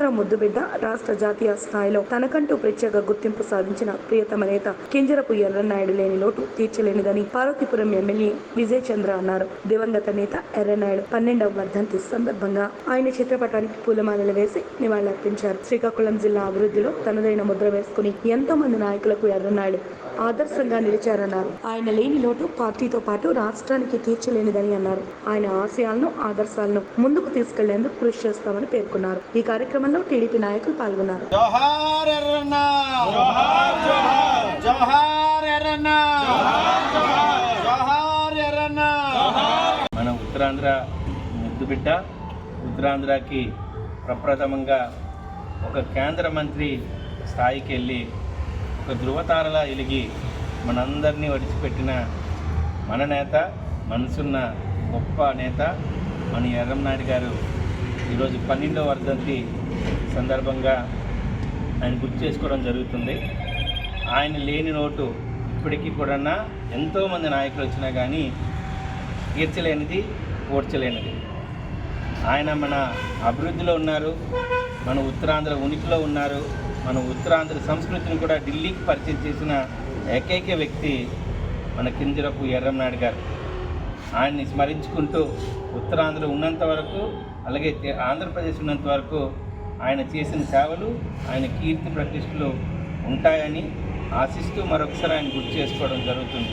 ముద్దుబిడ్డ రాష్ట్ర జాతీయ స్థాయిలో తనకంటూ ప్రత్యేక గుర్తింపు సాధించిన ప్రియతమ నేత కింజరపు ఎర్రనాయుడు లేని లోటు తీర్చలేనిదని పార్వతీపురం ఎమ్మెల్యే విజయ్ చంద్ర అన్నారు. దివంగత నేత ఎర్రనాయుడు పన్నెండవ వర్ధంతి సందర్భంగా ఆయన చిత్రపటానికి పూలమాలలు వేసి నివాళులర్పించారు. శ్రీకాకుళం జిల్లా అభివృద్ధిలో తనదైన ముద్ర వేసుకుని ఎంతో మంది నాయకులకు ఎర్రనాయుడు ఆదర్శంగా నిలిచారన్నారు. ఆయన లేని లోటు పార్టీతో పాటు రాష్ట్రానికి తీర్చలేనిదని అన్నారు. ఆయన ఆశయాలను ఆదర్శాలను ముందుకు తీసుకెళ్ళేందుకు కృషి చేస్తామని పేర్కొన్నారు. ఈ కార్యక్రమం కార్యక్రమంలో టీడీపీ నాయకులు పాల్గొన్నారు. మన ఉత్తరాంధ్ర ముద్దుబిడ్డ ఉత్తరాంధ్రకి ప్రప్రథమంగా ఒక కేంద్ర మంత్రి స్థాయికి వెళ్ళి ఒక ధృవతారలా ఎలిగి మనందరినీ వడిచిపెట్టిన మన నేత మనసున్న గొప్ప నేత మన ఎర్రంనాయుడు గారు ఈరోజు పన్నెండవ వర్ధంతి సందర్భంగా ఆయన గుర్తు చేసుకోవడం జరుగుతుంది. ఆయన లేని నోటు ఇప్పటికీ కూడా ఎంతోమంది నాయకులు వచ్చినా కానీ తీర్చలేనిది ఓడ్చలేనిది ఆయన మన అభివృద్ధిలో ఉన్నారు మన ఉత్తరాంధ్ర ఉనికిలో ఉన్నారు మన ఉత్తరాంధ్ర సంస్కృతిని కూడా ఢిల్లీకి పరిచయం చేసిన ఏకైక వ్యక్తి మన కిందిరపు ఎర్రంనాయుడు గారు. ఆయన్ని స్మరించుకుంటూ ఉత్తరాంధ్ర ఉన్నంత వరకు అలాగే ఆంధ్రప్రదేశ్ ఉన్నంత వరకు ఆయన చేసిన సేవలు ఆయన కీర్తి ప్రతిష్టలు ఉంటాయని ఆశిస్తూ మరొకసారి ఆయన గుర్తు చేసుకోవడం జరుగుతుంది.